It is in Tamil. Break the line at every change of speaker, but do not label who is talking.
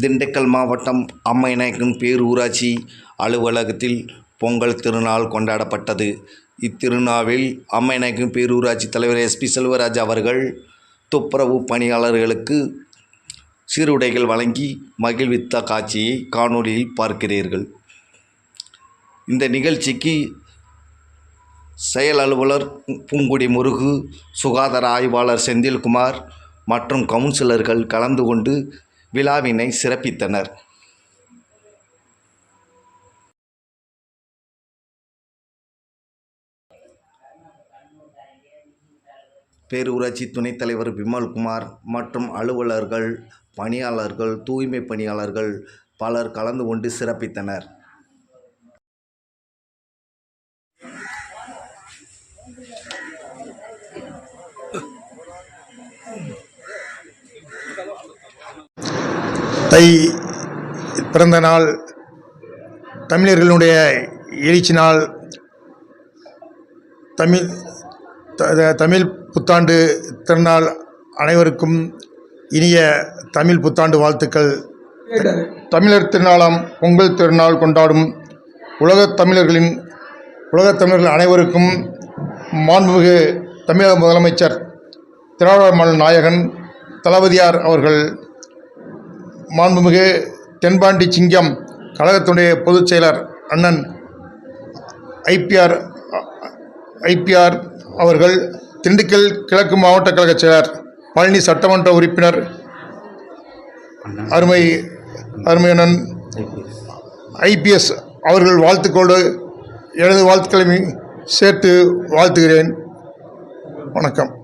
திண்டுக்கல் மாவட்டம் அம்மைநாயக்கன் பேரூராட்சி அலுவலகத்தில் பொங்கல் திருநாள் கொண்டாடப்பட்டது. இத்திருநாளில் அம்மைநாயக்கன் பேரூராட்சி தலைவர் எஸ்பி செல்வராஜ் அவர்கள் துப்புரவு பணியாளர்களுக்கு சீருடைகள் வழங்கி மகிழ்வித்த காட்சியை காணொளியில் பார்க்கிறீர்கள். இந்த நிகழ்ச்சிக்கு செயல் அலுவலர் பூங்குடி முருகு சுகாதார ஆய்வாளர் செந்தில்குமார் மற்றும் கவுன்சிலர்கள் கலந்து கொண்டு விழாவினை சிறப்பித்தனர். பேரூராட்சி துணைத் தலைவர் விமல்குமார் மற்றும் அலுவலர்கள் பணியாளர்கள் தூய்மை பணியாளர்கள் பலர் கலந்து கொண்டு சிறப்பித்தனர்.
தை பிறந்த நாள் தமிழர்களுடைய எழுச்சி நாள் தமிழ் தமிழ் புத்தாண்டு திருநாள் அனைவருக்கும் இனிய தமிழ் புத்தாண்டு வாழ்த்துக்கள். தமிழர் திருநாளாம் பொங்கல் திருநாள் கொண்டாடும் உலகத் தமிழர்களின் உலகத் தமிழர்கள் அனைவருக்கும் மாண்புமிகு தமிழக முதலமைச்சர் திராவிடமல் நாயகன் தளபதியார் அவர்கள் மாண்புமிகு தென்பாண்டி சிங்கம் கழகத்துடைய பொதுச் செயலர் அண்ணன் ஐபிஆர் ஐபிஆர் அவர்கள் திண்டுக்கல் கிழக்கு மாவட்ட கழக செயலர் பழனி சட்டமன்ற உறுப்பினர் அருமை அருமையண்ணன் ஐபிஎஸ் அவர்கள் வாழ்த்துக்கோடு எனது வாழ்த்துக்களையும் சேர்த்து வாழ்த்துகிறேன். வணக்கம்.